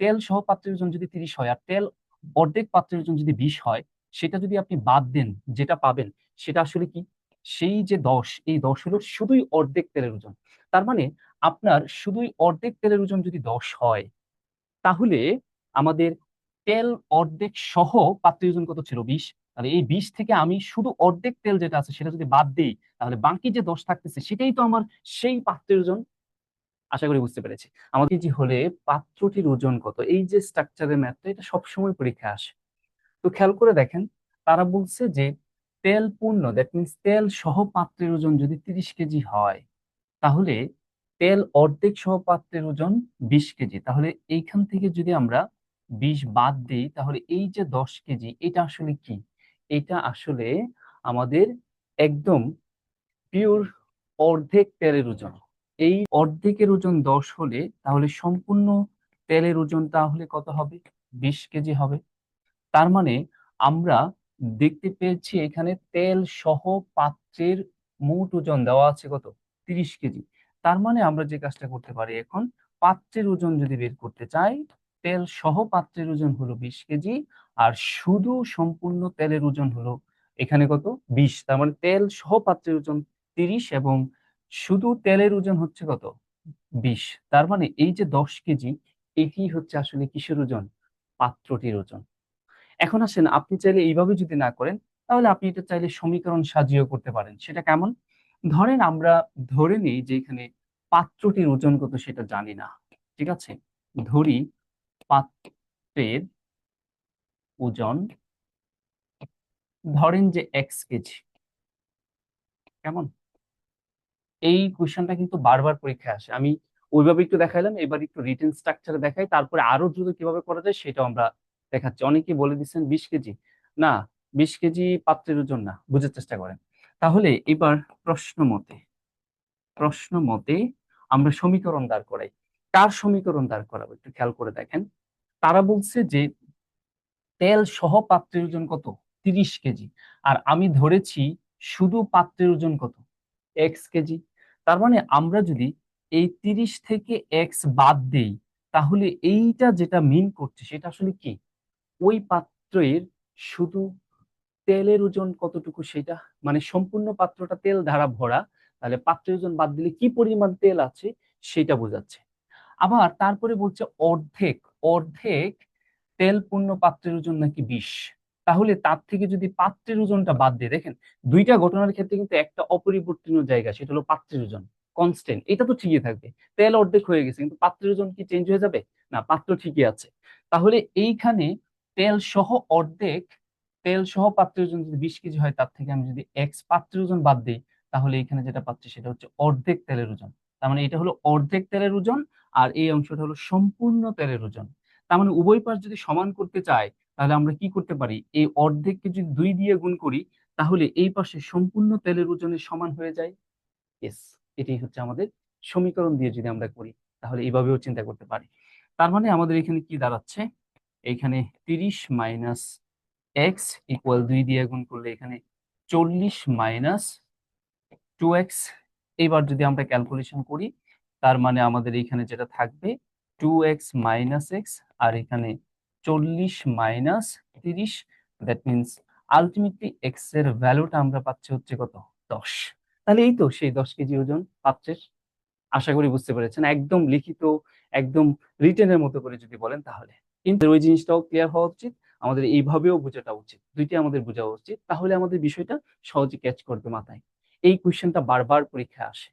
তেল সহ পাত্রের ওজন যদি তিরিশ হয়, আর তেল অর্ধেক পাত্রের ওজন যদি বিশ হয়, সেটা যদি আপনি বাদ দেন, যেটা পাবেন, সেটা আসলে কি? সেই যে দশ, এই দশ হলো শুধুই অর্ধেক তেলের ওজন। তার মানে আপনার শুধুই অর্ধেক তেলের ওজন যদি দশ হয়, তাহলে আমাদের তেল অর্ধেক সহ পাত্রের ওজন কত ছিল? বিশ। তাহলে এই বিশ থেকে আমি শুধু অর্ধেক তেল যেটা আছে, সেটা যদি বাদ দিই, তাহলে বাকি যে দশ থাকতেছে, সেটাই তো আমার সেই পাত্রের ওজন। আশা করি বুঝতে পেরেছি। আমাদের যে হলে পাত্রটির ওজন কত? এই যে স্ট্রাকচারের ম্যাথটা এটা সবসময় পরীক্ষা আসে। তো খেয়াল করে দেখেন, তারা বলছে যে তেল পূর্ণ দ্যাট মিনস তেল সহ পাত্রের ওজন যদি তিরিশ কেজি হয়, তাহলে তেল অর্ধেক সহ পাত্রের ওজন বিশ কেজি। তাহলে এইখান থেকে যদি আমরা বিশ বাদ দিই, তাহলে এই যে দশ কেজি, এটা আসলে কি? এটা আসলে আমাদের একদম পিওর অর্ধেক তেলের ওজন। এই অর্ধেকের ওজন দশ হলে তাহলে সম্পূর্ণ তেলের ওজন তাহলে কত হবে? বিশ কেজি হবে। তার মানে আমরা দেখতে পেয়েছি এখানে তেল সহ পাত্রের মোট ওজন দেওয়া আছে কত? তিরিশ কেজি। তার মানে আমরা যে কাজটা করতে পারি এখন, পাত্রের ওজন যদি বের করতে চাই, তেল সহ পাত্রের ওজন হলো বিশ কেজি আর শুধু সম্পূর্ণ তেলের ওজন হলো এখানে কত? বিশ। তার মানে তেল সহ পাত্রের ওজন তিরিশ এবং শুধু তেলের ওজন হচ্ছে কত? বিশ। তার মানে এই যে দশ কেজি, এটি হচ্ছে আসলে কিসের ওজন? পাত্রটির ওজন। এখন আসেন, আপনি চাইলে এইভাবে যদি না করেন, তাহলে আপনি এটা চাইলে সমীকরণ সাজিয়েও করতে পারেন। সেটা কেমন? ধরেন আমরা ধরে নিই যে এখানে পাত্রটির ওজন কত সেটা জানি না। ঠিক আছে? ধরি পাত্রের ওজন, ধরেন যে এক্স কেজি। কেমন? এই কোয়েশ্চেনটা কিন্তু বারবার পরীক্ষায় আসে। আমি ওইভাবে একটু দেখাইলাম, এবার একটু রিটেন স্ট্রাকচারে দেখাই, তারপরে আরও দ্রুত কীভাবে করা যায় সেটাও আমরা দেখাচ্ছি। অনেকেই বলে দিচ্ছেন বিশ কেজি। না, বিশ কেজি পাত্রের ওজন না, বুঝার চেষ্টা করেন। তাহলে এবার প্রশ্ন মতে প্রশ্ন মতে আমরা সমীকরণ দাঁড় করাই। কার সমীকরণ দাঁড় করাবো একটু খেয়াল করে দেখেন। তারা বলছে যে তেল সহ পাত্রের ওজন কত? তিরিশ কেজি। আর আমি ধরেছি শুধু পাত্রের ওজন কত? এক্স কেজি তার মানে আমরা যদি এই তিরিশ থেকে এক্স বাদ দেই, তাহলে এইটা যেটা মিন করছে সেটা আসলে কি? ওই পাত্রের শুধু তেলের ওজন কতটুকু সেটা মানে সম্পূর্ণ পাত্রটা তেল ধারা ভরা, তাহলে পাত্রের ওজন বাদ দিলে কি পরিমাণ তেল আছে সেটা বোঝাচ্ছে। আবার তারপরে বলছে অর্ধেক অর্ধেক তেল পূর্ণ পাত্রের ওজন নাকি বিশ? তাহলে তার থেকে যদি পাত্রের ওজনটা বাদ দিয়ে দেখেন, দুইটা ঘটনার ক্ষেত্রে কিন্তু একটা অপরিবর্তনীয় জায়গা, সেটা হলো পাত্রের ওজন কনস্ট্যান্ট এটা তো ঠিকই থাকবে। তেল অর্ধেক হয়ে গেছে, কিন্তু পাত্রের ওজন কি চেঞ্জ হয়ে যাবে? না, পাত্র ঠিকই আছে। তাহলে এইখানে তেল সহ অর্ধেক, তেল সহ পাত্রের ওজন যদি বিশ কেজি হয়, তার থেকে আমি যদি এক্স পাত্রের ওজন বাদ দিই, তাহলে এখানে যেটা পাচ্ছি সেটা হচ্ছে অর্ধেক তেলের ওজন। তার মানে এটা হলো অর্ধেক তেলের ওজন, আর এই অংশটা হলো সম্পূর্ণ তেলের ওজন। তার মানে উভয় পাশ যদি সমান করতে চাই তাহলে আমরা কি করতে পারি? এই অর্ধেককে যদি দুই দিয়ে গুণ করি, তাহলে এই পাশে সম্পূর্ণ তেলের ওজনের সমান হয়ে যায়। এস এটাই হচ্ছে আমাদের সমীকরণ দিয়ে যদি আমরা করি, তাহলে এইভাবেও চিন্তা করতে পারি। তার মানে আমাদের এখানে কি দাঁড়াচ্ছে? এখানে তিরিশ মাইনাস এক্স ইকুয়াল দুই দিয়ে গুণ করলে এখানে চল্লিশ মাইনাস টু এক্স। এবার যদি আমরা ক্যালকুলেশন করি, তার মানে আমাদের এখানে যেটা থাকবে, টু এক্স মাইনাস এক্স, আর এখানে চল্লিশ মাইনাস তিরিশ দ্যাট মিনস আলটিমেটলি এক্সের ভ্যালুটা আমরা পাচ্ছি হচ্ছে কত? দশ। তাহলে এই তো সেই দশ কেজি ওজন পাত্রের আশা করি বুঝতে পেরেছেন। একদম লিখিত, একদম রিটেনের মতো করে যদি বলেন তাহলে। কিন্তু ওই জিনিসটাও ক্লিয়ার হওয়া উচিত। আমাদের এইভাবেও বোঝাটা উচিত। দুইটি আমাদের বোঝা উচিত। তাহলে আমাদের বিষয়টা সহজে ক্যাচ করবে মাথায়। এই কোয়েশ্চেনটা বারবার পরীক্ষায় আসে।